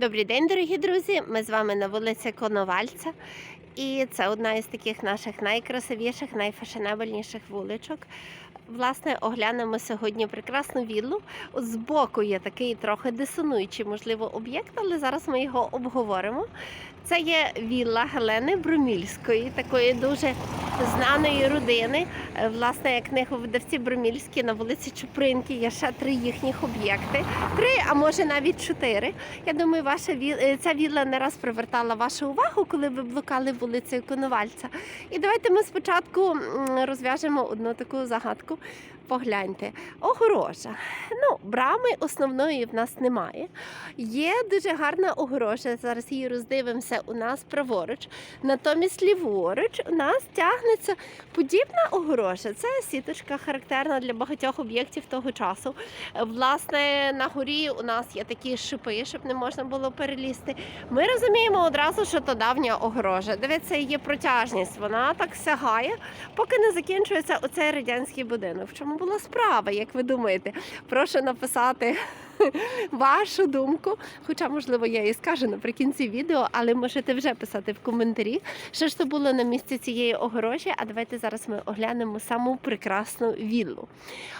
Добрий день, дорогі друзі! Ми з вами на вулиці Коновальця. І це одна із таких наших найкрасивіших, найфешенебельніших вуличок. Власне, оглянемо сьогодні прекрасну віллу. Збоку є такий трохи дисонуючий, можливо, об'єкт, але зараз ми його обговоримо. Це є вілла Гелени Брумільської, такої дуже знаної родини. Е, Власне, як книговидавці Брумільські на вулиці Чупринки є ще три їхніх об'єкти. Три, а може навіть чотири. Я думаю, ваша віл... е, ця вілла не раз привертала вашу увагу, коли ви блукали вулицею Коновальця. І давайте ми спочатку розв'яжемо одну таку загадку. Погляньте, огорожа. Ну, брами основної в нас немає. Є дуже гарна огорожа. Зараз її роздивимося у нас праворуч. Натомість ліворуч у нас тягнеться подібна огорожа. Це сіточка характерна для багатьох об'єктів того часу. Власне, на горі у нас є такі шипи, щоб не можна було перелізти. Ми розуміємо одразу, що то давня огорожа. Дивіться, її протяжність. Вона так сягає, поки не закінчується оцей радянський будинок. В чому була справа, як ви думаєте? Прошу написати вашу думку. Хоча, можливо, я і скажу наприкінці відео, але можете вже писати в коментарі, що ж то було на місці цієї огорожі. А давайте зараз ми оглянемо саму прекрасну віллу.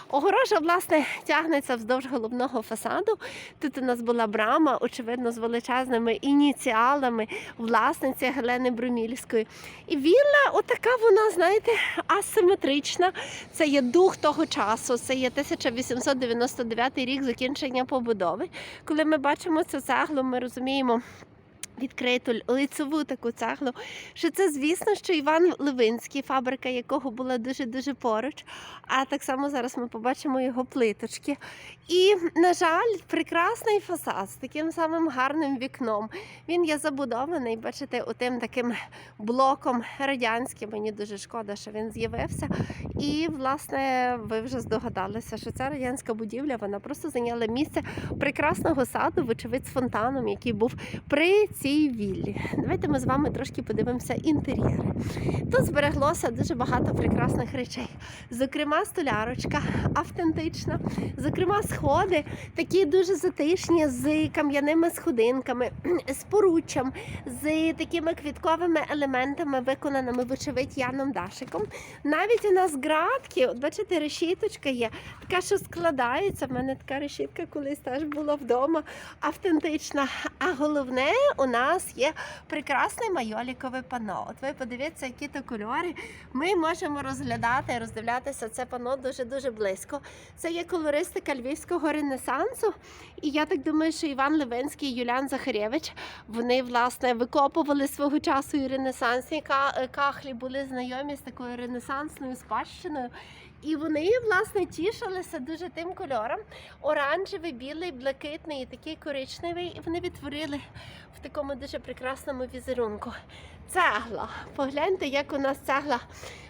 Огорожа, власне, тягнеться вздовж головного фасаду. Тут у нас була брама, очевидно, з величезними ініціалами власниці Гелени Брумільської. І вілла, отака вона, знаєте, асиметрична. Це є дух того часу. Це є 1899 рік закінчення побудови. Коли ми бачимо цю цеглу, ми розуміємо. Відкриту лицеву таку цеглу, що це, звісно, що Іван Левинський, фабрика якого була дуже-дуже поруч. А так само зараз ми побачимо його плиточки. І, на жаль, прекрасний фасад з таким самим гарним вікном. Він є забудований, бачите, отим таким блоком радянським. Мені дуже шкода, що він з'явився. І, власне, ви вже здогадалися, що ця радянська будівля вона просто зайняла місце прекрасного саду, вочевидь, з фонтаном, який був при цій віллі. Давайте ми з вами трошки подивимося інтер'єри. Тут збереглося дуже багато прекрасних речей. Зокрема, столярочка автентична, зокрема, сходи такі дуже затишні з кам'яними сходинками, з поруччям, з такими квітковими елементами, виконаними, вочевидь, Яном Дашиком. Навіть у нас градки, от бачите, решіточка є, така, що складається. В мене така решітка колись теж була вдома, автентична. А головне, у нас є прекрасне майолікове пано. От ви подивіться, які то кольори. Ми можемо розглядати, роздивлятися це пано дуже-дуже близько. Це є колористика львівського ренесансу. І я так думаю, що Іван Левинський і Юлян Захарєвич вони власне викопували свого часу і ренесансні кахлі, були знайомі з такою ренесансною спадщиною. І вони власне тішилися дуже тим кольором. Оранжевий, білий, блакитний і такий коричневий. І вони відтворили в такому дуже прекрасному візерунку. Цегла. Погляньте, як у нас цегла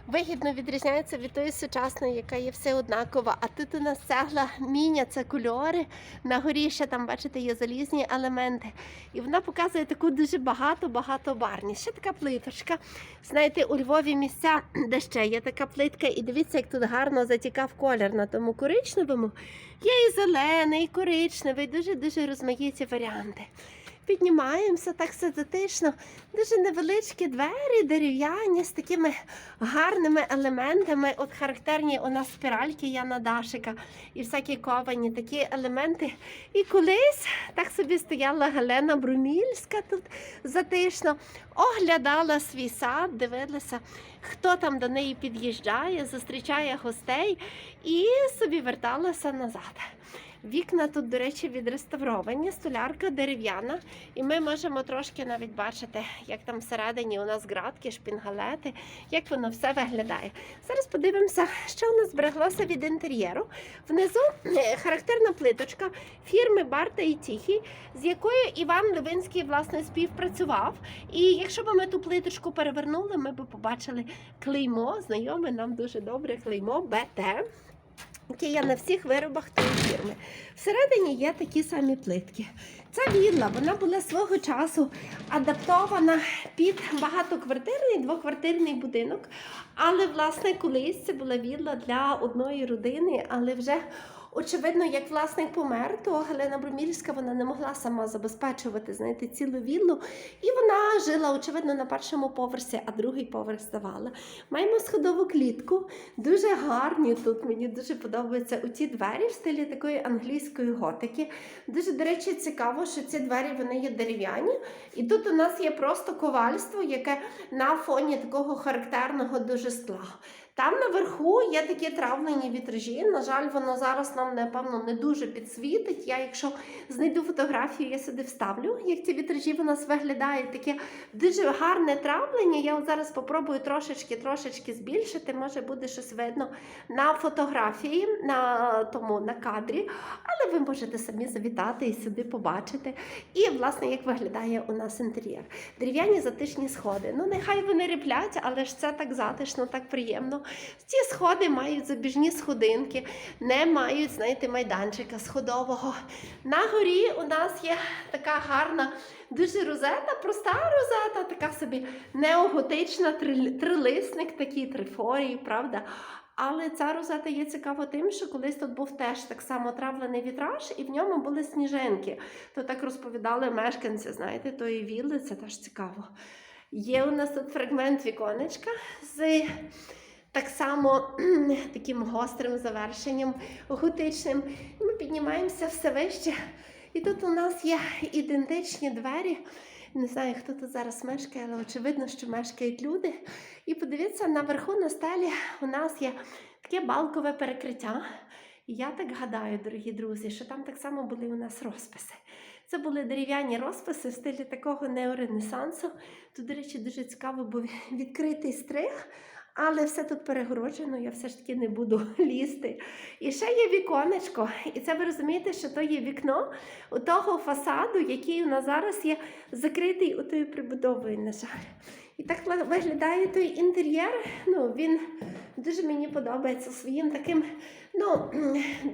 вигідно відрізняється від тої сучасної, яка є все однакова. А тут у нас цегла міняться кольори. На горі ще там, бачите, є залізні елементи. І вона показує таку дуже багато-багато барність. Ще така плиточка. Знаєте, у Львові місця, де ще є така плитка, і дивіться, як тут гарно затікав колір на тому коричневому. Є і зелений, і коричневий, дуже-дуже розмаїті варіанти. Піднімаємося так затишно. Дуже невеличкі двері, дерев'яні з такими гарними елементами. От характерні у нас спіральки Яна Дашика і всякі ковані такі елементи. І колись так собі стояла Гелена Брумільська тут затишно, оглядала свій сад, дивилася, хто там до неї під'їжджає, зустрічає гостей і собі верталася назад. Вікна тут, до речі, відреставровані, столярка дерев'яна, і ми можемо трошки навіть бачити, як там всередині у нас градки, шпінгалети, як воно все виглядає. Зараз подивимося, що у нас збереглося від інтер'єру. Внизу е, характерна плиточка фірми Барта і Тіхі, з якою Іван Левинський власне співпрацював. І якщо б ми ту плиточку перевернули, ми б побачили клеймо, знайоме нам дуже добре клеймо БТ яке є на всіх виробах тої фірми. Всередині є такі самі плитки. Ця вілла вона була свого часу адаптована під багатоквартирний двоквартирний будинок. Але, власне, колись це була вілла для одної родини, але вже Очевидно, як власник помер, то Галина Бромільська вона не могла сама забезпечувати знаєте, цілу віллу. І вона жила, очевидно, на першому поверсі, а другий поверх здавала. Маємо сходову клітку, дуже гарні тут. Мені дуже подобаються оці двері в стилі такої англійської готики. Дуже, до речі, цікаво, що ці двері вони є дерев'яні. І тут у нас є просто ковальство, яке на фоні такого характерного дуже скла. Там наверху є такі травлені вітражі. На жаль, воно зараз нам, напевно, не дуже підсвітить. Я, якщо знайду фотографію, я сюди вставлю, як ці вітражі у нас виглядають. Таке дуже гарне травлення. Я зараз попробую трошечки, трошечки збільшити. Може буде щось видно на фотографії, на тому на кадрі. Але ви можете самі завітати і сюди побачити. І, власне, як виглядає у нас інтер'єр. Дерев'яні затишні сходи. Ну, нехай вони ріплять, але ж це так затишно, так приємно. Ці сходи мають забіжні сходинки, не мають, знаєте, майданчика сходового. На горі у нас є така гарна, дуже розета, проста розета, така собі неоготична, трил- трилисник, такий трифорій, правда? Але ця розета є цікава тим, що колись тут був теж так само травлений вітраж, і в ньому були сніжинки. То так розповідали мешканці, знаєте, тої вілли, це теж цікаво. Є у нас тут фрагмент віконечка з так само таким гострим завершенням готичним. Ми піднімаємося все вище. І тут у нас є ідентичні двері. Не знаю, хто тут зараз мешкає, але очевидно, що мешкають люди. І подивіться, наверху на стелі у нас є таке балкове перекриття. І я так гадаю, дорогі друзі, що там так само були у нас розписи. Це були дерев'яні розписи в стилі такого неоренесансу. Тут, до речі, дуже цікаво був відкритий стриг, але все тут перегороджено, я все ж таки не буду лізти. І ще є віконечко. І це ви розумієте, що то є вікно у того фасаду, який у нас зараз є закритий у отою прибудовою, на жаль. І так виглядає той інтер'єр. Ну, він дуже мені подобається своїм таким. Ну,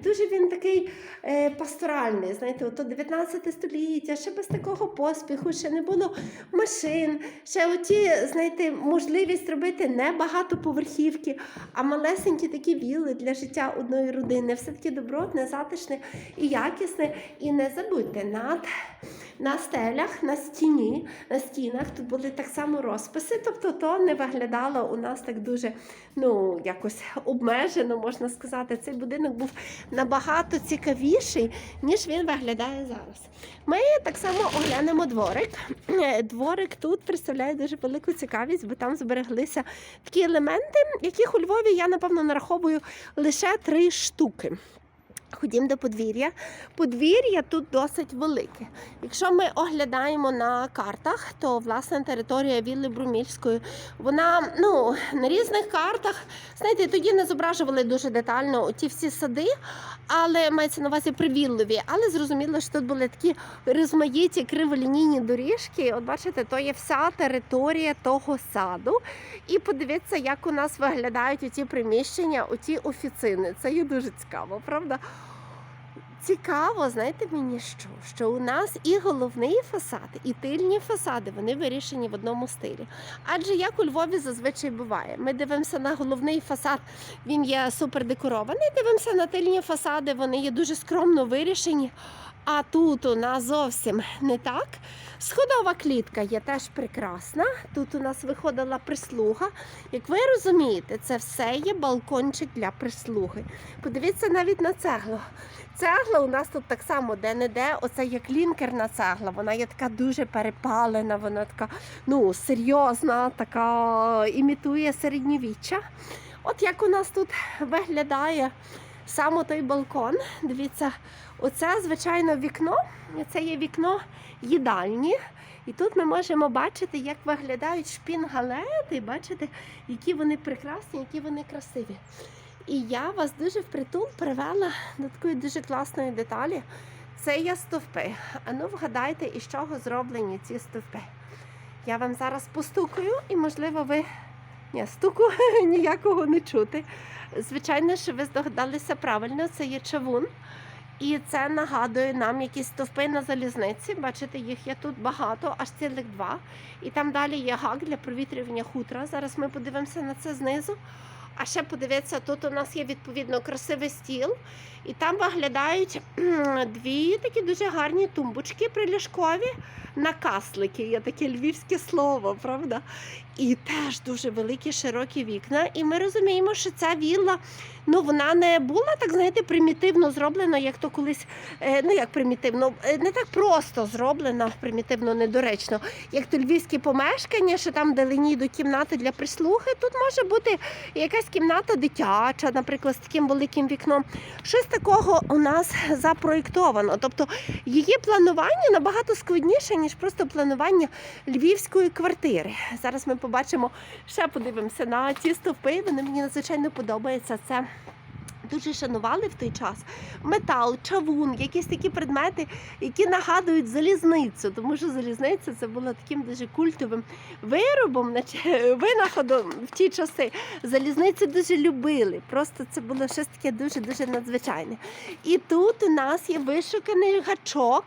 дуже він такий е, пасторальний. Знаєте, ото 19 століття, ще без такого поспіху, ще не було машин, ще оті, знаєте, можливість робити не багатоповерхівки, а малесенькі такі вілли для життя одної родини. Все таки добротне, затишне і якісне. І не забудьте, над, на стелях, на стіні, на стінах тут були так само розписи, тобто то не виглядало у нас так дуже ну, якось обмежено, можна сказати. Цей будинок був набагато цікавіший, ніж він виглядає зараз. Ми так само оглянемо дворик. Е, Дворик тут представляє дуже велику цікавість, бо там збереглися такі елементи, яких у Львові я, напевно, нараховую лише три штуки. Ходім до подвір'я. Подвір'я тут досить велике. Якщо ми оглядаємо на картах, то власне територія Вілли Брумільської, вона ну, на різних картах, знаєте, тоді не зображували дуже детально ті всі сади, але мається на увазі привілливі. Але зрозуміло, що тут були такі розмаїті криволінійні доріжки. От бачите, то є вся територія того саду. І подивіться, як у нас виглядають оті приміщення, оті офіцини. Це є дуже цікаво, правда? Цікаво, знаєте мені що? Що у нас і головний фасад, і тильні фасади вони вирішені в одному стилі. Адже як у Львові зазвичай буває, ми дивимося на головний фасад, він є супер декорований. Дивимося на тильні фасади, вони є дуже скромно вирішені. А тут у нас зовсім не так. Сходова клітка є теж прекрасна. Тут у нас виходила прислуга. Як ви розумієте, це все є балкончик для прислуги. Подивіться навіть на цеглу. Цегла у нас тут так само де-не-де. Оце є клінкерна цегла. Вона є така дуже перепалена, вона така ну, серйозна, така імітує середньовіччя. От як у нас тут виглядає саме той балкон. Дивіться, оце, звичайно, вікно. Це є вікно їдальні. І тут ми можемо бачити, як виглядають шпінгалети, бачите, які вони прекрасні, які вони красиві. І я вас дуже впритул привела до такої дуже класної деталі. Це є стовпи. А ну вгадайте, із чого зроблені ці стовпи. Я вам зараз постукаю, і, можливо, ви ні, стуку ніякого не чути. Звичайно, що ви здогадалися правильно, це є чавун. І це нагадує нам якісь стовпи на залізниці. Бачите, їх є тут багато, аж цілих два. І там далі є гак для провітрювання хутра. Зараз ми подивимося на це знизу. А ще подивіться, тут у нас є відповідно красивий стіл, і там виглядають дві такі дуже гарні тумбочки приліжкові на каслики. Є таке львівське слово, правда? І теж дуже великі широкі вікна. І ми розуміємо, що ця вілла ну вона не була так, знаєте, примітивно зроблена, як то колись, е, ну як примітивно, е, не так просто зроблена, примітивно недоречно, як то львівські помешкання, що там далині йдуть кімнати для прислуги. Тут може бути якась кімната дитяча, наприклад, з таким великим вікном. Щось такого у нас запроєктовано. Тобто її планування набагато складніше, ніж просто планування львівської квартири. Зараз ми побачимо, ще подивимося на ці стовпи. Вони мені надзвичайно подобаються. Це дуже шанували в той час. Метал, чавун, якісь такі предмети, які нагадують залізницю, тому що залізниця це було таким дуже культовим виробом, винаходом в ті часи. Залізницю дуже любили. Просто це було щось таке дуже дуже надзвичайне. І тут у нас є вишуканий гачок.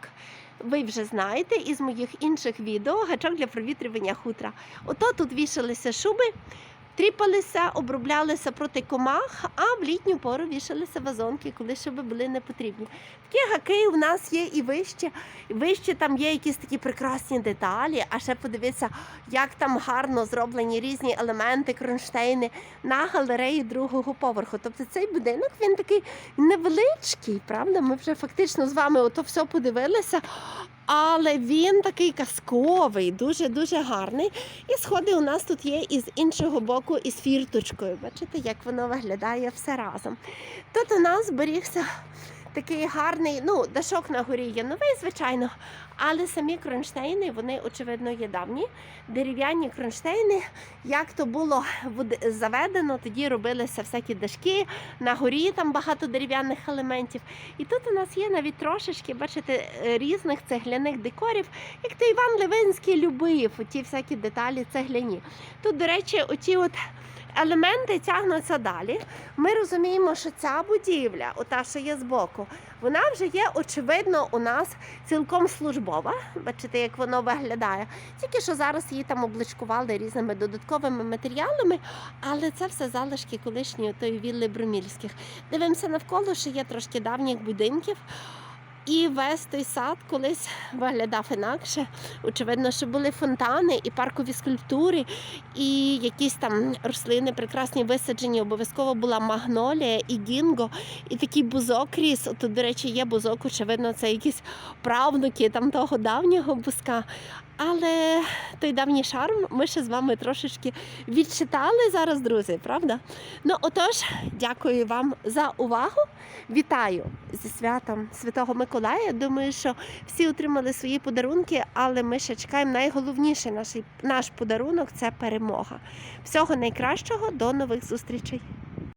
Ви вже знаєте із моїх інших відео гачок для провітрювання хутра. Ото тут вішалися шуби, тріпалися, оброблялися проти комах, а в літню пору вішалися вазонки, коли шуби були не потрібні. Такі гаки у нас є і вище. Вище там є якісь такі прекрасні деталі, а ще подивіться, як там гарно зроблені різні елементи, кронштейни на галереї другого поверху. Тобто цей будинок він такий невеличкий, правда? Ми вже фактично з вами ото все подивилися. Але він такий казковий, дуже-дуже гарний. І сходи у нас тут є із іншого боку, із фірточкою. Бачите, як воно виглядає все разом. Тут у нас зберігся такий гарний, ну, дашок на горі є новий, звичайно, але самі кронштейни, вони, очевидно, є давні. Дерев'яні кронштейни, як то було заведено, тоді робилися всякі дашки, на горі там багато дерев'яних елементів. І тут у нас є навіть трошечки, бачите, е, різних цегляних декорів, як то Іван Левинський любив ті всякі деталі цегляні. Тут, до речі, оті от елементи тягнуться далі. Ми розуміємо, що ця будівля, ота, що є збоку, вона вже є, очевидно, у нас цілком службова. Бачите, як воно виглядає. Тільки що зараз її там обличкували різними додатковими матеріалами, але це все залишки колишньої тої вілли Брумільських. Дивимося навколо, що є трошки давніх будинків. І весь той сад колись виглядав інакше. Очевидно, що були фонтани і паркові скульптури, і якісь там рослини прекрасні висаджені. Обов'язково була магнолія і гінго, і такий бузок ріс. От, до речі, є бузок, очевидно, це якісь правнуки там того давнього бузка. Але той давній шарм ми ще з вами трошечки відчитали зараз, друзі, правда? Ну, отож, дякую вам за увагу. Вітаю зі святом Святого Миколая. Думаю, що всі отримали свої подарунки, але ми ще чекаємо найголовніше наш, подарунок це перемога. Всього найкращого, до нових зустрічей.